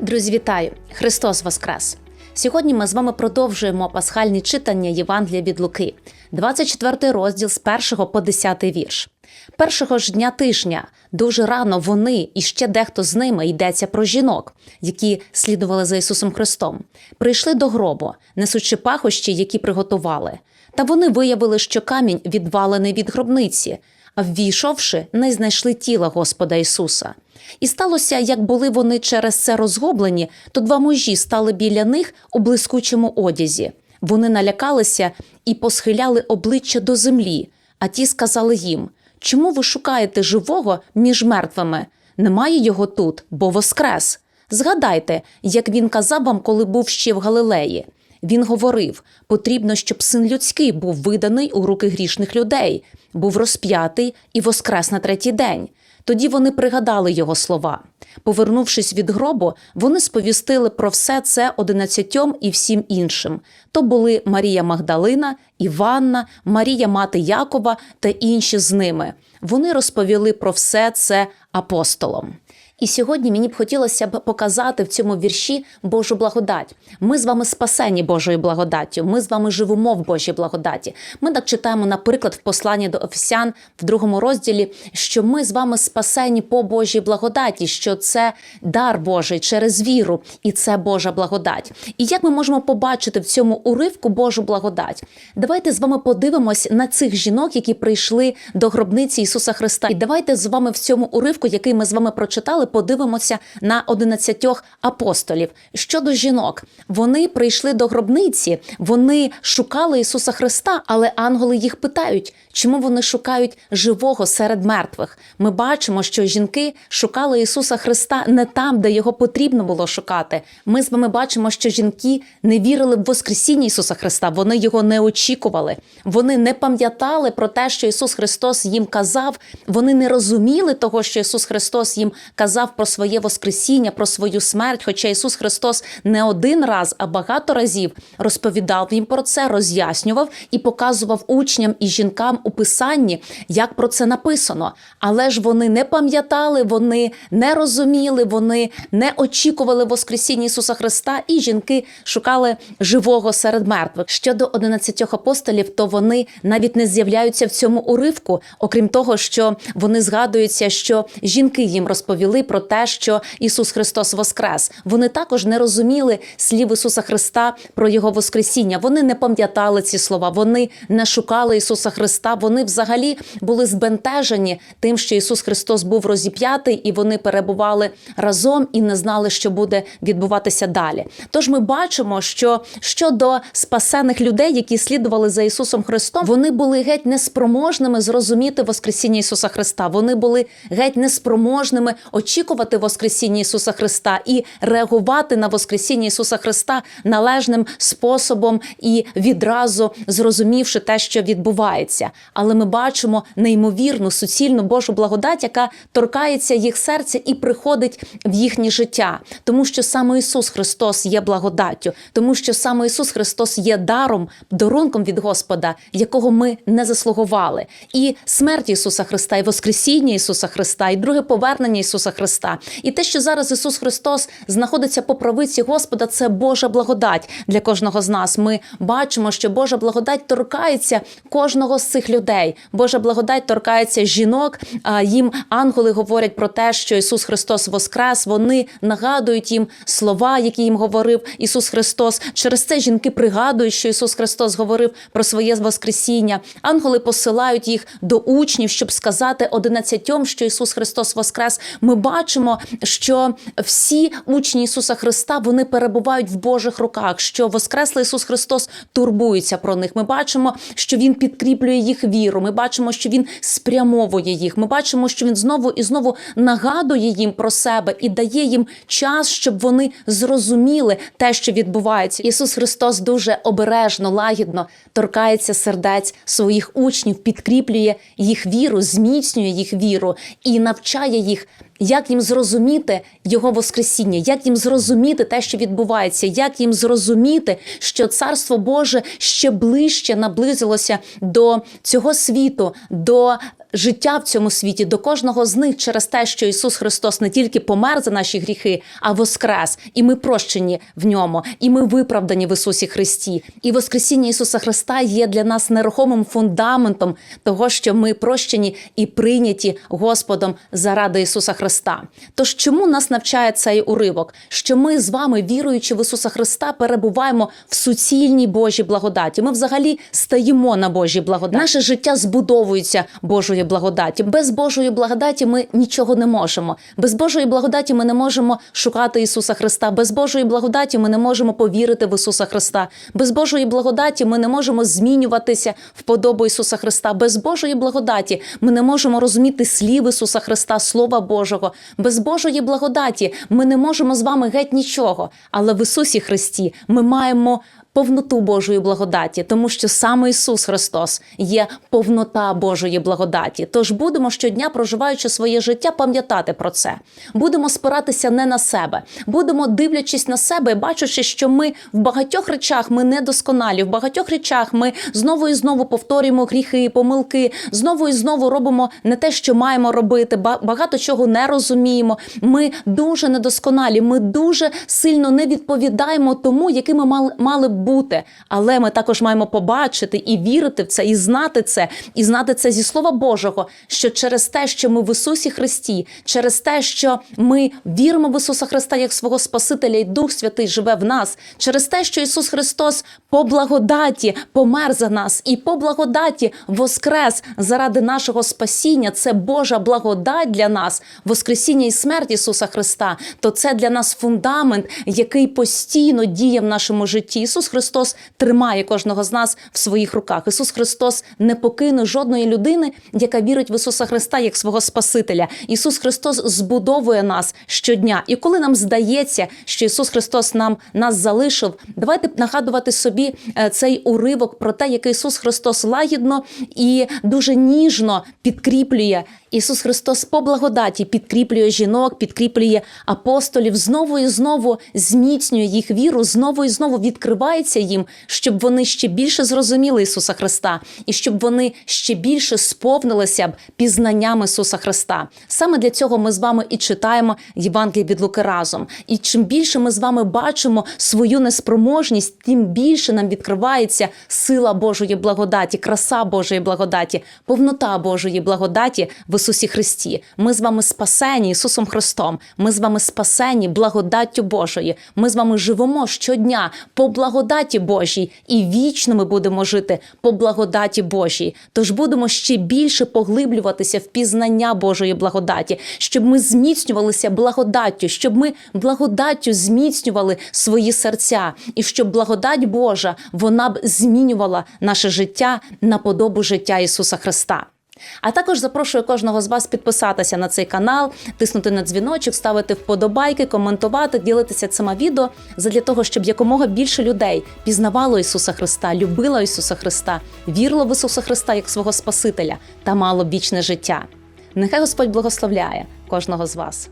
Друзі, вітаю! Христос Воскрес! Сьогодні ми з вами продовжуємо пасхальні читання Євангелія від Луки, 24 розділ з 1 по 10 вірш. Першого ж дня тижня дуже рано вони і ще дехто з ними йдеться про жінок, які слідували за Ісусом Христом, прийшли до гробу, несучи пахощі, які приготували. Та вони виявили, що камінь відвалений від гробниці, а ввійшовши, не знайшли тіла Господа Ісуса. І сталося, як були вони через це розгублені, то два мужі стали біля них у блискучому одязі. Вони налякалися і посхиляли обличчя до землі. А ті сказали їм: Чому ви шукаєте живого між мертвими? Немає його тут, бо воскрес. Згадайте, як він казав вам, коли був ще в Галилеї. Він говорив: потрібно, щоб син людський був виданий у руки грішних людей, був розп'ятий і воскрес на третій день. Тоді вони пригадали його слова. Повернувшись від гробу, вони сповістили про все це одинадцятьом і всім іншим. То були Марія Магдалина, Іванна, Марія мати Якова та інші з ними. Вони розповіли про все це апостолам. І сьогодні мені б хотілося б показати в цьому вірші Божу благодать. Ми з вами спасені Божою благодаттю. Ми з вами живемо в Божій благодаті. Ми так читаємо, наприклад, в посланні до Офісян в другому розділі, що ми з вами спасені по Божій благодаті, що це дар Божий через віру, і це Божа благодать. І як ми можемо побачити в цьому уривку Божу благодать? Давайте з вами подивимось на цих жінок, які прийшли до гробниці Ісуса Христа. І давайте з вами в цьому уривку, який ми з вами прочитали, подивимося на одинадцятьох апостолів. Щодо жінок, вони прийшли до гробниці, вони шукали Ісуса Христа, але ангели їх питають, чому вони шукають живого серед мертвих. Ми бачимо, що жінки шукали Ісуса Христа не там, де його потрібно було шукати. Ми з вами бачимо, що жінки не вірили в Воскресіння Ісуса Христа, вони його не очікували. Вони не пам'ятали про те, що Ісус Христос їм казав. Вони не розуміли того, що Ісус Христос їм казав про своє Воскресіння, про свою смерть. Хоча Ісус Христос не один раз, а багато разів розповідав їм про це, роз'яснював і показував учням і жінкам у писанні, як про це написано. Але ж вони не пам'ятали, вони не розуміли, вони не очікували Воскресіння Ісуса Христа, і жінки шукали живого серед мертвих. Щодо 11 апостолів, то вони навіть не з'являються в цьому уривку, окрім того, що вони згадуються, що жінки їм розповіли про те, що Ісус Христос воскрес. Вони також не розуміли слів Ісуса Христа про Його Воскресіння. Вони не пам'ятали ці слова, вони не шукали Ісуса Христа. Вони взагалі були збентежені тим, що Ісус Христос був розіп'ятий, і вони перебували разом і не знали, що буде відбуватися далі. Тож ми бачимо, що щодо спасених людей, які слідували за Ісусом Христом, вони були геть неспроможними зрозуміти Воскресіння Ісуса Христа. Вони були геть неспроможними очікувати Воскресіння Ісуса Христа і реагувати на Воскресіння Ісуса Христа належним способом і відразу зрозумівши те, що відбувається. Але ми бачимо неймовірну суцільну Божу благодать, яка торкається їх серця і приходить в їхнє життя, тому що саме Ісус Христос є благодаттю, тому що саме Ісус Христос є даром, дарунком від Господа, якого ми не заслугували. І смерть Ісуса Христа, і Воскресіння Ісуса Христа, і друге повернення Ісуса Христа. І те, що зараз Ісус Христос знаходиться по правиці Господа, це Божа благодать для кожного з нас. Ми бачимо, що Божа благодать торкається кожного з цих людей. Божа благодать торкається жінок. А їм ангели говорять про те, що Ісус Христос воскрес. Вони нагадують їм слова, які їм говорив Ісус Христос. Через це жінки пригадують, що Ісус Христос говорив про своє Воскресіння. Ангели посилають їх до учнів, щоб сказати одинадцятьом, що Ісус Христос воскрес. Ми бачимо, що всі учні Ісуса Христа вони перебувають в Божих руках. Що Воскреслий Ісус Христос турбується про них. Ми бачимо, що Він підкріплює їх віру. Ми бачимо, що Він спрямовує їх. Ми бачимо, що Він знову і знову нагадує їм про себе і дає їм час, щоб вони зрозуміли те, що відбувається. Ісус Христос дуже обережно, лагідно торкається сердець своїх учнів, підкріплює їх віру, зміцнює їх віру і навчає їх як їм зрозуміти його Воскресіння, як їм зрозуміти те, що відбувається, як їм зрозуміти, що Царство Боже ще ближче наблизилося до цього світу, до життя в цьому світі, до кожного з них через те, що Ісус Христос не тільки помер за наші гріхи, а воскрес, і ми прощені в ньому, і ми виправдані в Ісусі Христі. І Воскресіння Ісуса Христа є для нас нерухомим фундаментом того, що ми прощені і прийняті Господом заради Ісуса Христа. Тож чому нас навчає цей уривок? Що ми з вами, віруючи в Ісуса Христа, перебуваємо в суцільній Божій благодаті. Ми взагалі стаємо на Божій благодаті. Наше життя збудовується Божою благодаті. Без Божої благодаті ми нічого не можемо. Без Божої благодаті ми не можемо шукати Ісуса Христа. Без Божої благодаті ми не можемо повірити в Ісуса Христа. Без Божої благодаті ми не можемо змінюватися в подобу Ісуса Христа. Без Божої благодаті ми не можемо розуміти слів Ісуса Христа, Слова Божого. Без Божої благодаті ми не можемо з вами геть нічого. Але в Ісусі Христі ми маємо. Повноту Божої благодаті, тому що саме Ісус Христос є повнота Божої благодаті. Тож будемо щодня, проживаючи своє життя, пам'ятати про це. Будемо спиратися не на себе, будемо дивлячись на себе, і бачачи, що ми в багатьох речах ми недосконалі, в багатьох речах ми знову і знову повторюємо гріхи, помилки, знову і знову робимо не те, що маємо робити. ба- Багато чого не розуміємо. Ми дуже недосконалі. Ми дуже сильно не відповідаємо тому, якими мали, мали б бути. Але ми також маємо побачити і вірити в це, і знати це, і знати це зі Слова Божого, що через те, що ми в Ісусі Христі, через те, що ми віримо в Ісуса Христа як свого Спасителя, і Дух Святий живе в нас, через те, що Ісус Христос по благодаті помер за нас, і по благодаті воскрес заради нашого спасіння. Це Божа благодать для нас, Воскресіння і смерть Ісуса Христа. То це для нас фундамент, який постійно діє в нашому житті. Ісус Христос тримає кожного з нас в своїх руках. Ісус Христос не покине жодної людини, яка вірить в Ісуса Христа як свого Спасителя. Ісус Христос збудовує нас щодня. І коли нам здається, що Ісус Христос нам нас залишив, давайте нагадувати собі е, цей уривок про те, як Ісус Христос лагідно і дуже ніжно підкріплює. Ісус Христос по благодаті підкріплює жінок, підкріплює апостолів, знову і знову зміцнює їх віру, знову і знову відкривається їм, щоб вони ще більше зрозуміли Ісуса Христа і щоб вони ще більше сповнилися б пізнанням Ісуса Христа. Саме для цього ми з вами і читаємо Євангеліє від Луки разом. І чим більше ми з вами бачимо свою неспроможність, тим більше нам відкривається сила Божої благодаті, краса Божої благодаті, повнота Божої благодаті в Ісусі Христі. Ми з вами спасені Ісусом Христом. Ми з вами спасені благодаттю Божої. Ми з вами живемо щодня по благодаті Божій, і вічно ми будемо жити по благодаті Божій. Тож будемо ще більше поглиблюватися в пізнання Божої благодаті, щоб ми зміцнювалися благодаттю, щоб ми благодаттю зміцнювали свої серця, і щоб благодать Божа вона б змінювала наше життя на подобу життя Ісуса Христа. А також запрошую кожного з вас підписатися на цей канал, тиснути на дзвіночок, ставити вподобайки, коментувати, ділитися цими відео задля того, щоб якомога більше людей пізнавало Ісуса Христа, любило Ісуса Христа, вірило в Ісуса Христа як свого Спасителя та мало вічне життя. Нехай Господь благословляє кожного з вас.